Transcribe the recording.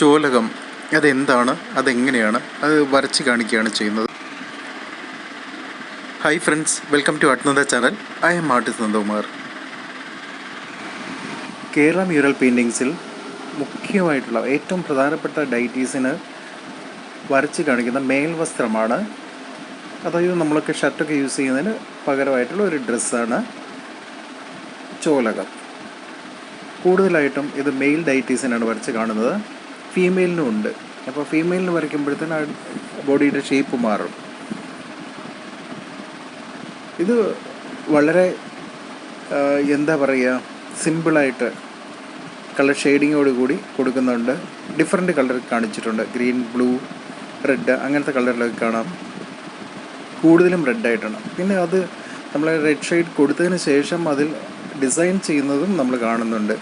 ചോലകം അതെന്താണ്? അതെങ്ങനെയാണ്? അത് വരച്ച് കാണിക്കുകയാണ് ചെയ്യുന്നത്. Hi friends welcome to അട്നന്ദ channel I'm artist Nandakumar Kerala mural പെയിന്റിങ്സിൽ മുഖ്യമായിട്ടുള്ള ഏറ്റവും പ്രധാനപ്പെട്ട ഡൈറ്റീസിന് വരച്ച് കാണിക്കുന്ന മേൽവസ്ത്രമാണ് അതായത് നമ്മളൊക്കെ ഷർട്ടൊക്കെ യൂസ് ചെയ്യുന്നതിന് പകരമായിട്ടുള്ള ഒരു ഡ്രസ്സാണ് ചോലകം. കൂടുതലായിട്ടും ഇത് മെയിൽ ഡൈറ്റീസിനാണ് വരച്ച് കാണുന്നത്. ഫീമെയിലിനും ഉണ്ട്. അപ്പോൾ ഫീമെയിലിന് വരയ്ക്കുമ്പോഴത്തേന് ബോഡിയുടെ ഷേപ്പ് മാറും. ഇത് വളരെ എന്താ പറയുക സിമ്പിളായിട്ട് കളർ ഷെയ്ഡിങ്ങോട് കൂടി കൊടുക്കുന്നുണ്ട്. ഡിഫറെന്റ് കളർ കാണിച്ചിട്ടുണ്ട്. ഗ്രീൻ ബ്ലൂ റെഡ് അങ്ങനത്തെ കളറിലൊക്കെ കാണാം. കൂടുതലും റെഡായിട്ടാണ് പിന്നെ അത് നമ്മൾ റെഡ് ഷെയ്ഡ് കൊടുത്തതിന് ശേഷം അതിൽ ഡിസൈൻ ചെയ്യുന്നതും നമ്മൾ കാണുന്നുണ്ട്.